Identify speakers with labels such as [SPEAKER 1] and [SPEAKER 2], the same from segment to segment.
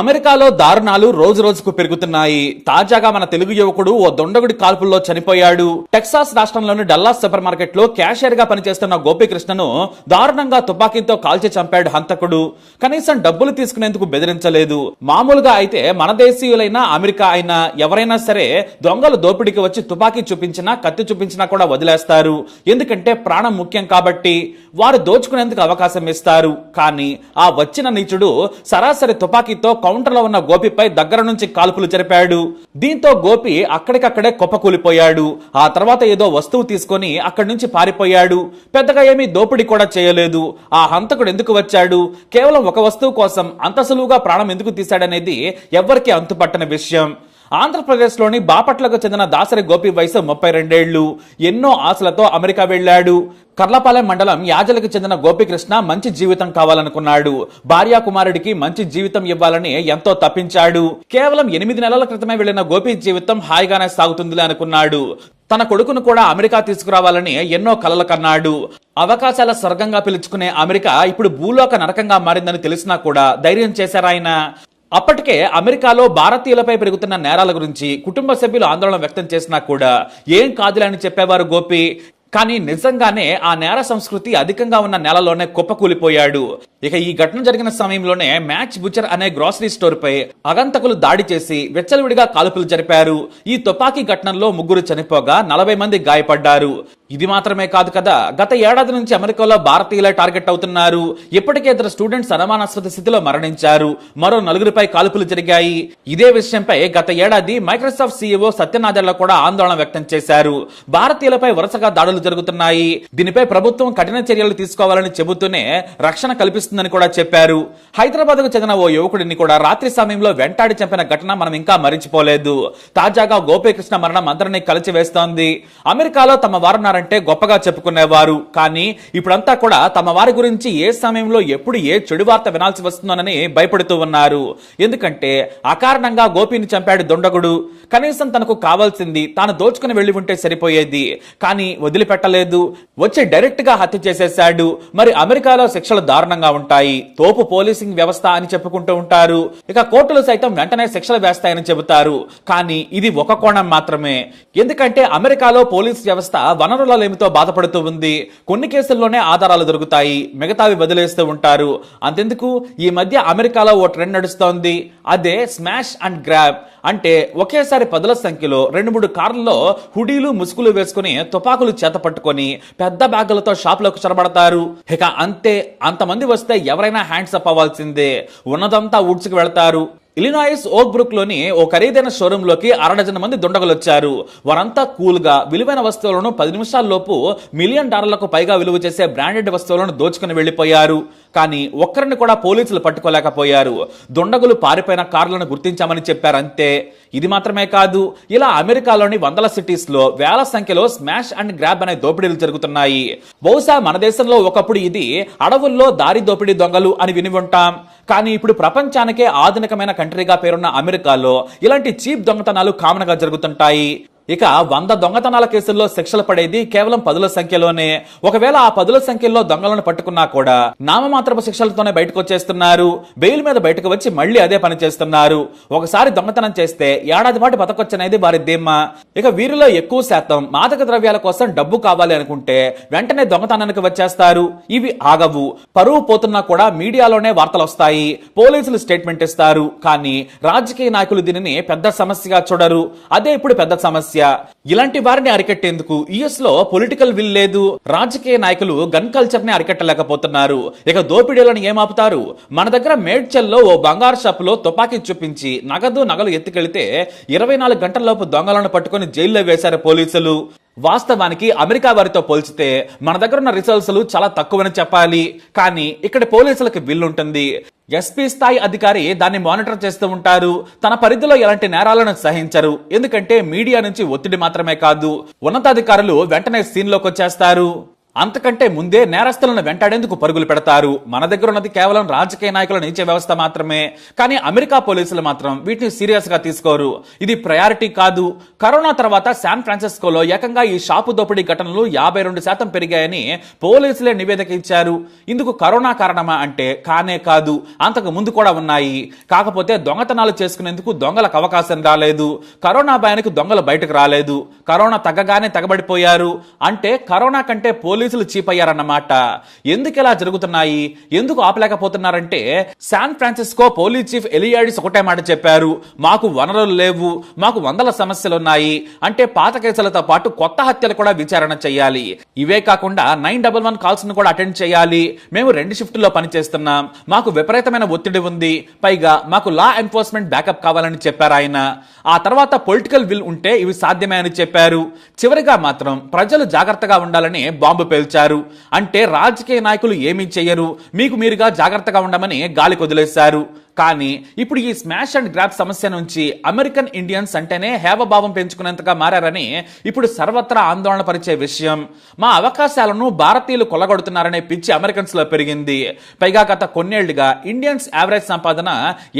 [SPEAKER 1] అమెరికాలో దారుణాలు రోజు రోజుకు పెరుగుతున్నాయి. తాజాగా మన తెలుగు యువకుడు ఓ దొండగుడి కాల్పుల్లో చనిపోయాడు. టెక్సాస్ రాష్ట్రంలోని డల్లాస్ సూపర్ మార్కెట్లో క్యాషియర్గా పనిచేస్తున్న గోపీకృష్ణను దారుణంగా తుపాకీతో కాల్చి చంపాడు హంతకుడు. కనీసం డబ్బులు తీసుకునేందుకు బెదిరించలేదు. మామూలుగా అయితే మన దేశీయులైనా అమెరికా అయినా ఎవరైనా సరే దొంగలు దోపిడీకి వచ్చి తుపాకీ చూపించినా కత్తి చూపించినా కూడా వదిలేస్తారు. ఎందుకంటే ప్రాణం ముఖ్యం కాబట్టి వారు దోచుకునేందుకు అవకాశం ఇస్తారు. కానీ ఆ వచ్చిన నీచుడు సరాసరి తుపాకీతో కౌంటర్లో ఉన్న గోపిపై దగ్గర నుంచి కాల్పులు జరిపాడు. దీంతో గోపి అక్కడికక్కడే కుప్పకూలిపోయాడు. ఆ తర్వాత ఏదో వస్తువు తీసుకొని అక్కడి నుంచి పారిపోయాడు. పెద్దగా ఏమీ దోపిడీ కూడా చేయలేదు. ఆ హంతకుడు ఎందుకు వచ్చాడు? కేవలం ఒక వస్తువు కోసం అంత సులువుగా ప్రాణం ఎందుకు తీశాడనేది ఎవ్వరికీ అంతుపట్టని విషయం. ఆంధ్రప్రదేశ్లోని బాపట్లకు చెందిన దాసరి గోపి వయసు ముప్పై రెండేళ్ళు. ఎన్నో ఆశలతో అమెరికా వెళ్ళాడు. కర్లపాలెం మండలం యాజలకు చెందిన గోపికృష్ణ మంచి జీవితం కావాలనుకున్నాడు. భార్యా కుమారుడికి మంచి జీవితం ఇవ్వాలని ఎంతో తప్పించాడు. కేవలం ఎనిమిది నెలల క్రితమే వెళ్ళిన గోపి జీవితం హాయిగానే సాగుతుందిలే అనుకున్నాడు. తన కొడుకును కూడా అమెరికా తీసుకురావాలని ఎన్నో కలలు కన్నాడు. అవకాశాల స్వర్గంగా పిలుచుకునే అమెరికా ఇప్పుడు భూలోక నరకంగా మారిందని తెలిసినా కూడా ధైర్యం చేశారాయన. అప్పటికే అమెరికాలో భారతీయులపై పెరుగుతున్న నేరాల గురించి కుటుంబ సభ్యులు ఆందోళన వ్యక్తం చేసినా కూడా ఏం కాదులే అని చెప్పేవారు గోపి. కానీ నిజంగానే ఆ నేర సంస్కృతి అధికంగా ఉన్న నెలలోనే కుప్పకూలిపోయాడు. ఇక ఈ ఘటన జరిగిన సమయంలోనే మ్యాచ్ బుచర్ అనే గ్రాసరీ స్టోర్ పై అగంతకులు దాడి చేసి వెచ్చలవిడిగా కాల్పులు జరిపారు. ఈ తుపాకీ ఘటనలో ముగ్గురు చనిపోగా నలభై మంది గాయపడ్డారు. ఇది మాత్రమే కాదు కదా గత ఏడాది నుంచి అమెరికాలో భారతీయులే టార్గెట్ అవుతున్నారు. ఇప్పటికే ఇద్దరు స్టూడెంట్స్ అనుమానాస్పద స్థితిలో మరణించారు. మరో నలుగురిపై కాల్పులు జరిగాయి. ఇదే విషయంపై గత ఏడాది మైక్రోసాఫ్ట్ సీఈఓ సత్యనాదెళ్ళ కూడా ఆందోళన వ్యక్తం చేశారు. భారతీయులపై వరుసగా దాడులు జరుగుతున్నాయి. దీనిపై ప్రభుత్వం కఠిన చర్యలు తీసుకోవాలని చెబుతూనే రక్షణ కల్పిస్తుందని కూడా చెప్పారు. హైదరాబాద్కు చెందిన ఓ యువకుడిని కూడా రాత్రి సమయంలో వెంటాడి చంపిన ఘటన మనం ఇంకా మరిచిపోలేదు. తాజాగా గోపీకృష్ణ మరణం అందరినీ కలిచివేస్తోంది. అమెరికాలో తమ వారున్నారంటే గొప్పగా చెప్పుకునేవారు. కానీ ఇప్పుడంతా కూడా తమ వారి గురించి ఏ సమయంలో ఎప్పుడు ఏ చెడు వార్త వినాల్సి వస్తుందోనని భయపడుతూ ఉన్నారు. ఎందుకంటే అకారణంగా గోపిని చంపాడు దొండగుడు. కనీసం తనకు కావాల్సింది తాను దోచుకుని వెళ్ళి ఉంటే సరిపోయేది. కానీ పెట్టలేదు. వచ్చి డైరెక్ట్గా హత్య చేసేశాడు. మరి అమెరికాలో శిక్షలు దారుణంగా ఉంటాయి. తోపు పోలీసింగ్ వ్యవస్థ అని చెప్పుకుంటూ ఉంటారు. ఇక కోర్టులు సైతం వెంటనే శిక్షలు వేస్తాయని చెబుతారు. కానీ ఇది ఒక కోణం మాత్రమే. ఎందుకంటే అమెరికాలో పోలీస్ వ్యవస్థ వనరుల లేమితో బాధపడుతూ ఉంది. కొన్ని కేసుల్లోనే ఆధారాలు దొరుకుతాయి. మిగతావి వదిలేస్తూ ఉంటారు. అంతెందుకు? ఈ మధ్య అమెరికాలో ఓ ట్రెండ్ నడుస్తోంది. అదే స్మాష్ అండ్ గ్రాబ్. అంటే ఒకేసారి పదుల సంఖ్యలో రెండు మూడు కార్లలో హుడీలు ముసుగులు వేసుకుని తుపాకులు చేత పట్టుకొని పెద్ద బ్యాగులతో షాపులకు చొరబడతారు. ఇక అంతే అంతమంది వస్తే ఎవరైనా హ్యాండ్స్ అప్ అవ్వాల్సిందే. ఉన్నదంతా ఊడ్చుకు వెళ్తారు. ఇలినాయిస్ ఓక్ బ్రూక్లోని ఓ ఖరీదైన షోరూమ్లోకి అరడజన మంది దుండగులు వచ్చారు వారంతా కూల్గా విలువైన వస్తువులను పది నిమిషాల్లోపు మిలియన్ డాలర్లకు పైగా విలువ చేసే బ్రాండెడ్ వస్తువులను దోచుకుని వెళ్ళిపోయారు కానీ ఒక్కరిని కూడా పోలీసులు పట్టుకోలేకపోయారు. దుండగులు పారిపోయిన కార్లను గుర్తించామని చెప్పారు అంతే. ఇది మాత్రమే కాదు ఇలా అమెరికాలోని వందల సిటీస్లో వేల సంఖ్యలో స్మాష్ అండ్ గ్రాబ్ అనే దోపిడీలు జరుగుతున్నాయి. బహుశా మన దేశంలో ఒకప్పుడు ఇది అడవుల్లో దారి దోపిడీ దొంగలు అని విని ఉంటాం. కానీ ఇప్పుడు ప్రపంచానికే ఆధునికమైన కంట్రీగా పేరున్న అమెరికాలో ఇలాంటి చీప్ దొంగతనాలు కామన్గా జరుగుతుంటాయి. ఇక వంద దొంగతనాల కేసుల్లో శిక్షలు పడేది కేవలం పదుల సంఖ్యలోనే. ఒకవేళ ఆ పదుల సంఖ్యలో దొంగలను పట్టుకున్నా కూడా నామమాత్రపు శిక్షలతోనే బయటకు వచ్చేస్తున్నారు. బెయిల్ మీద బయటకు వచ్చి మళ్ళీ అదే పని చేస్తున్నారు. ఒకసారి దొంగతనం చేస్తే ఏడాది పాటు బతకొచ్చనేది వారి ధీమా. ఇక వీరిలో ఎక్కువ శాతం మాదక ద్రవ్యాల కోసం డబ్బు కావాలి అనుకుంటే వెంటనే దొంగతనానికి వచ్చేస్తారు. ఇవి ఆగవు. పరువు పోతున్నా కూడా మీడియాలోనే వార్తలు వస్తాయి పోలీసులు స్టేట్మెంట్ ఇస్తారు. కానీ రాజకీయ నాయకులు దీనిని పెద్ద సమస్యగా చూడరు. అదే ఇప్పుడు పెద్ద సమస్య. ఇలాంటి వారిని అరికట్టేందుకు యుఎస్లో పొలిటికల్ విల్ లేదు. రాజకీయ నాయకులు గన్ కల్చర్ని అరికట్టలేకపోతున్నారు. ఇక దోపిడీలను ఏమాపుతారు? మన దగ్గర మేడ్చల్లో ఓ బంగారు షాప్లో తుపాకీ చూపించి నగదు నగలు ఎత్తుకెళ్తే ఇరవై నాలుగు గంటలలోపు దొంగలను పట్టుకొని జైల్లో వేశారు పోలీసులు. వాస్తవానికి అమెరికా వారితో పోల్చితే మన దగ్గర ఉన్న రిజల్ట్స్ చాలా తక్కువని చెప్పాలి. కానీ ఇక్కడ పోలీసులకు బిల్లుంటుంది ఎస్పీ స్థాయి అధికారి దాన్ని మానిటర్ చేస్తూ ఉంటారు? తన పరిధిలో ఎలాంటి నేరాలను సహించరు? ఎందుకంటే మీడియా నుంచి ఒత్తిడి మాత్రమే కాదు. ఉన్నతాధికారులు వెంటనే సీన్లోకి వచ్చేస్తారు. అంతకంటే ముందే నేరస్తులను వెంటాడేందుకు పరుగులు పెడతారు? మన దగ్గర ఉన్నది కేవలం రాజకీయ నాయకుల నీచే వ్యవస్థ మాత్రమే. కానీ అమెరికా పోలీసులు మాత్రం వీటిని సీరియస్గా తీసుకోరు. ఇది ప్రయారిటీ కాదు. కరోనా తర్వాత శాన్ ఫ్రాన్సిస్కోలో ఏకంగా ఈ షాపు దోపిడీ ఘటనలు యాభై రెండు శాతం పెరిగాయని పోలీసులే నివేదిక ఇచ్చారు. ఇందుకు కరోనా కారణమా అంటే కానే కాదు. అంతకు ముందు కూడా ఉన్నాయి. కాకపోతే దొంగతనాలు చేసుకునేందుకు దొంగలకు అవకాశం రాలేదు. కరోనా భయానికి దొంగలు బయటకు రాలేదు. కరోనా తగ్గగానే తగబడిపోయారు. అంటే కరోనా కంటే పోలీసులు చీప్ అయ్యారన్నమాట ఎందుకు ఇలా జరుగుతున్నాయి? ఎందుకు ఆపలేకపోతున్నారంటే శాన్ ఫ్రాన్సిస్కో పోలీస్ చీఫ్ ఎలియాడిస్ ఒకటే మాట చెప్పారు. మాకు వనరులు లేవు మాకు వందల సమస్యలు ఉన్నాయి అంటే పాత కేసులతో పాటు కొత్త హత్యలు కూడా విచారణ చేయాలి. ఇవే కాకుండా నైన్ డబల్ వన్ కాల్స్ను కూడా అటెండ్ చేయాలి. మేము రెండు షిఫ్ట్లో పనిచేస్తున్నాం. మాకు విపరీతమైన ఒత్తిడి ఉంది. పైగా మాకు లా ఎన్ఫోర్స్మెంట్ బ్యాకప్ కావాలని చెప్పారు ఆయన. ఆ తర్వాత పొలిటికల్ విల్ ఉంటే ఇవి సాధ్యమే అని చెప్పారు. చివరిగా మాత్రం ప్రజలు జాగ్రత్తగా ఉండాలని బాంబు పేల్చారు. అంటే రాజకీయ నాయకులు ఏమీ చేయరు మీకు మీరుగా జాగ్రత్తగా ఉండమని గాలి కొదిలేశారు. కానీ ఇప్పుడు ఈ స్మాష్ అండ్ గ్రాప్ సమస్య నుంచి అమెరికన్ ఇండియన్స్ అంటేనే హేవభావం పెంచుకునేంతగా మారారని ఇప్పుడు సర్వత్రా ఆందోళన పరిచే విషయం. మా అవకాశాలను భారతీయులు కొల్లగొడుతున్నారనే పిచ్చి అమెరికన్స్లో పెరిగింది. పైగా గత కొన్నేళ్ళుగా ఇండియన్స్ యావరేజ్ సంపాదన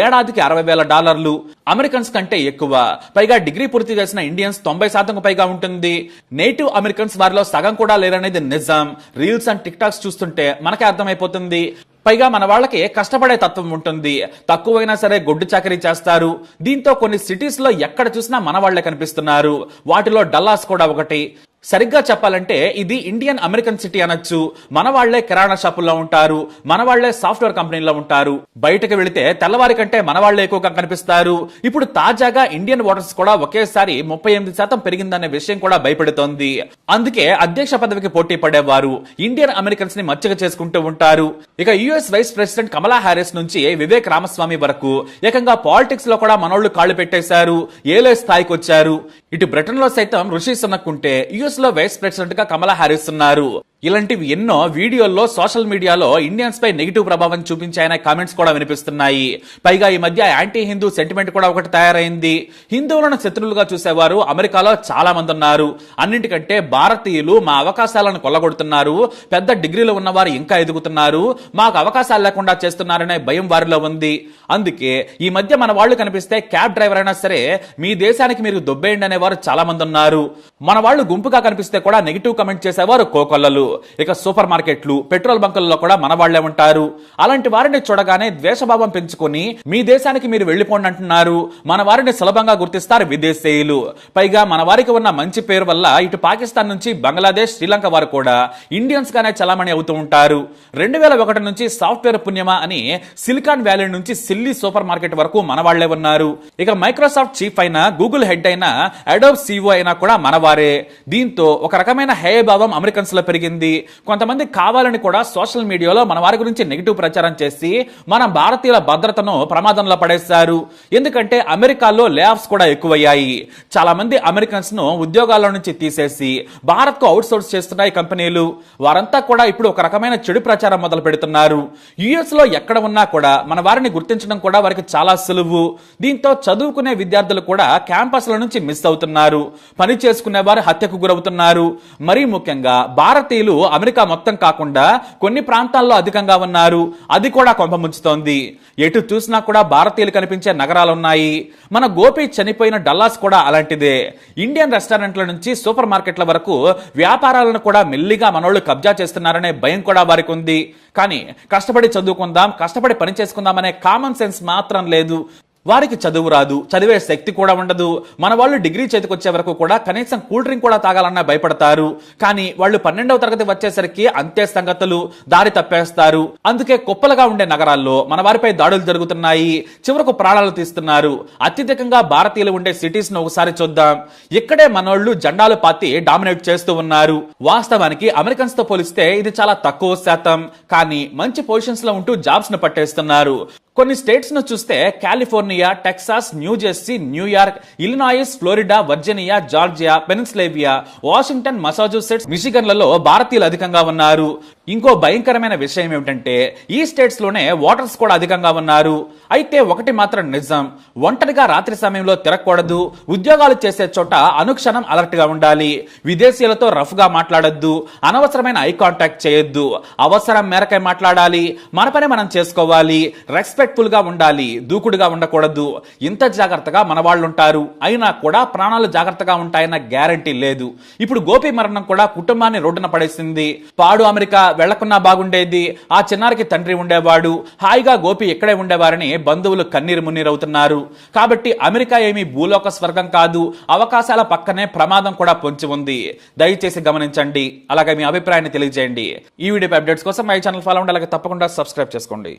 [SPEAKER 1] ఏడాదికి అరవై వేల డాలర్లు. అమెరికన్స్ కంటే ఎక్కువ. పైగా డిగ్రీ పూర్తి చేసిన ఇండియన్స్ తొంభై శాతం పైగా ఉంటుంది. నేటివ్ అమెరికన్స్ వారిలో సగం కూడా లేరనేది నిజం. రీల్స్ అండ్ టిక్ టాక్స్ చూస్తుంటే మనకే అర్థమైపోతుంది. పైగా మన వాళ్ళకి కష్టపడే తత్వం ఉంటుంది. తక్కువైనా సరే గొడ్డు చాకరీ చేస్తారు. దీంతో కొన్ని సిటీస్లో ఎక్కడ చూసినా మన వాళ్ళే కనిపిస్తున్నారు. వాటిలో డల్లాస్ కూడా ఒకటి. సరిగ్గా చెప్పాలంటే ఇది ఇండియన్ అమెరికన్ సిటీ అనొచ్చు. మన వాళ్ళే కిరాణా షాపుల్లో ఉంటారు. మన వాళ్ళే సాఫ్ట్వేర్ కంపెనీలో ఉంటారు. బయటకు వెళితే తెల్లవారి కంటే మన వాళ్ళే ఎక్కువగా కనిపిస్తారు. ఇప్పుడు తాజాగా ఇండియన్ ఓటర్స్ కూడా ఒకేసారి ముప్పై ఎనిమిది శాతం పెరిగిందనే విషయం కూడా భయపడుతోంది. అందుకే అధ్యక్ష పదవికి పోటీ పడేవారు. ఇండియన్ అమెరికన్స్ని మచ్చగా చేసుకుంటూ ఉంటారు. ఇక US vice president Kamala Harris నుంచి వివేక్ రామస్వామి వరకు ఏకంగా పాలిటిక్స్లో కూడా మనోళ్ళు కాళ్ళు పెట్టేశారు. ఏలే స్థాయికి వచ్చారు ఇటు బ్రిటన్లో సైతం ఋషి సనక్కుంటే యుఎస్ లో వైస్ ప్రెసిడెంట్గా కమలా హ్యారిస్ ఉన్నారు. ఇలాంటివి ఎన్నో వీడియోల్లో సోషల్ మీడియాలో ఇండియన్స్ పై నెగిటివ్ ప్రభావం చూపించాయనే కామెంట్స్ కూడా వినిపిస్తున్నాయి. పైగా ఈ మధ్య యాంటీ హిందూ సెంటిమెంట్ కూడా ఒకటి తయారైంది. హిందువులను శత్రువులుగా చూసేవారు అమెరికాలో చాలా మంది ఉన్నారు. అన్నింటికంటే భారతీయులు మా అవకాశాలను కొల్లగొడుతున్నారు. పెద్ద డిగ్రీలు ఉన్నవారు ఇంకా ఎదుగుతున్నారు. మాకు అవకాశాలు లేకుండా చేస్తున్నారనే భయం వారిలో ఉంది. అందుకే ఈ మధ్య మన వాళ్ళు కనిపిస్తే క్యాబ్ డ్రైవర్ అయినా సరే మీ దేశానికి మీరు దొబ్బేయండి అనేవారు చాలా మంది ఉన్నారు. మన వాళ్ళు గుంపుగా కనిపిస్తే కూడా నెగిటివ్ కమెంట్ చేసేవారు కోకొల్లలు. ఇక సూపర్ మార్కెట్లు పెట్రోల్ బంకుల్లో కూడా మన వాళ్ళే ఉంటారు. అలాంటి వారిని చూడగానే ద్వేషభావం పెంచుకొని మీ దేశానికి మీరు వెళ్ళిపోండి అంటున్నారు. మన వారిని సులభంగా గుర్తిస్తారు విదేశీయులు. పైగా మన వారికి ఉన్న మంచి పేరు వల్ల ఇటు పాకిస్తాన్ నుంచి బంగ్లాదేశ్ శ్రీలంక వారు కూడా ఇండియన్స్ గానే చలామణి అవుతూ ఉంటారు. రెండు వేల ఒకటి నుంచి సాఫ్ట్వేర్ పుణ్యమా అని సిలికాన్ వ్యాలీ నుంచి సిల్లీ సూపర్ మార్కెట్ వరకు మన వాళ్ళే ఉన్నారు. ఇక మైక్రోసాఫ్ట్ చీఫ్ అయిన గూగుల్ హెడ్ అయిన అడోబ్ సిఓ అయినా కూడా మనవారే దీంతో ఒక రకమైన హేయభావం అమెరికన్స్లో పెరిగింది. కొంతమంది కావాలని కూడా సోషల్ మీడియాలో మన వారి గురించి నెగిటివ్ ప్రచారం చేసి మన భారతీయుల భద్రతను ప్రమాదంలో పడేశారు. ఎందుకంటే అమెరికాలో లే ఆఫ్స్ కూడా ఎక్కువయ్యాయి. చాలా మంది అమెరికన్స్ను ఉద్యోగాల నుంచి తీసేసి భారత్కు అవుట్ సోర్స్ చేస్తున్నాయి కంపెనీలు. వారంతా కూడా ఇప్పుడు ఒక రకమైన చెడు ప్రచారం మొదలు పెడుతున్నారు. యుఎస్లో ఎక్కడ ఉన్నా కూడా మన వారిని గుర్తించడం కూడా వారికి చాలా సులువు. దీంతో చదువుకునే విద్యార్థులు కూడా క్యాంపస్ల నుంచి మిస్ అవుతున్నారు. పని చేసుకునే వారు హత్యకు గురవుతున్నారు. మరీ ముఖ్యంగా భారతీయులు అమెరికా మొత్తం కాకుండా కొన్ని ప్రాంతాల్లో అధికంగా ఉన్నారు. అది కూడా కొంపముంచుతోంది ఎటు చూసినా కూడా భారతీయులు కనిపించే నగరాలు ఉన్నాయి మన గోపి చనిపోయిన డల్లాస్ కూడా అలాంటిదే. ఇండియన్ రెస్టారెంట్ల నుంచి సూపర్ మార్కెట్ల వరకు వ్యాపారాలను కూడా మెల్లిగా మనోళ్ళు కబ్జా చేస్తున్నారనే భయం కూడా వారికి ఉంది. కానీ కష్టపడి చదువుకుందాం కష్టపడి పని చేసుకుందాం అనే కామన్ సెన్స్ మాత్రం లేదు. వారికి చదువు రాదు చదివే శక్తి కూడా ఉండదు. మన వాళ్ళు డిగ్రీ చేతికొచ్చే వరకు కూడా కనీసం కూల్ డ్రింక్ కూడా తాగాలన్నా భయపడతారు. కానీ వాళ్ళు పన్నెండవ తరగతి వచ్చేసరికి అంతే సంగతులు దారి తప్పేస్తారు. అందుకే కుప్పలుగా ఉండే నగరాల్లో మన వారిపై దాడులు జరుగుతున్నాయి. చివరకు ప్రాణాలు తీస్తున్నారు. అత్యధికంగా భారతీయులు ఉండే సిటీస్ను ఒకసారి చూద్దాం. ఇక్కడే మనోళ్ళు జెండాలు పాతి డామినేట్ చేస్తూ ఉన్నారు. వాస్తవానికి అమెరికన్స్తో పోలిస్తే ఇది చాలా తక్కువ శాతం. కానీ మంచి పొజిషన్స్లో ఉంటూ జాబ్స్ను పట్టేస్తున్నారు. కొన్ని స్టేట్స్ను చూస్తే California Texas New Jersey New York Illinois Florida Virginia Georgia Pennsylvania Washington Massachusetts మిషిగన్లలో భారతీయులు అధికంగా ఉన్నారు. ఇంకో భయంకరమైన విషయం ఏమిటంటే ఈ స్టేట్స్లోనే ఓటర్స్ కూడా అధికంగా ఉన్నారు. అయితే ఒకటి మాత్రం నిజం ఒంటరిగా రాత్రి సమయంలో తిరగకూడదు. ఉద్యోగాలు చేసే చోట అనుక్షణం అలర్ట్గా ఉండాలి. విదేశీయులతో రఫ్గా మాట్లాడొద్దు. అనవసరమైన ఐ కాంటాక్ట్ చేయొద్దు. అవసరం మేరకై మాట్లాడాలి. మన పని మనం చేసుకోవాలి. రెస్పెక్ట్ఫుల్గా ఉండాలి. దూకుడుగా ఉండకూడదు. ఇంత జాగ్రత్తగా మన వాళ్ళు ఉంటారు అయినా కూడా ప్రాణాలు జాగ్రత్తగా ఉంటాయన్న గ్యారంటీ లేదు. ఇప్పుడు గోపి మరణం కూడా కుటుంబాన్ని రోడ్డున పడేసింది. పాడు అమెరికా వెళ్ళకున్నా బాగుండేది. ఆ చిన్నారికి తండ్రి ఉండేవాడు. హాయిగా గోపి ఇక్కడే ఉండేవారని బంధువులు కన్నీరు మున్నీరవుతున్నారు. కాబట్టి అమెరికా ఏమీ భూలోక స్వర్గం కాదు. అవకాశాల పక్కనే ప్రమాదం కూడా పొంచి ఉంది. దయచేసి గమనించండి. అలాగే మీ అభిప్రాయాన్ని తెలియజేయండి. ఈ వీడియో అప్డేట్స్ కోసం మై ఛానల్ ఫాలో ఉండాలి అలాగే తప్పకుండా సబ్స్క్రైబ్ చేసుకోండి.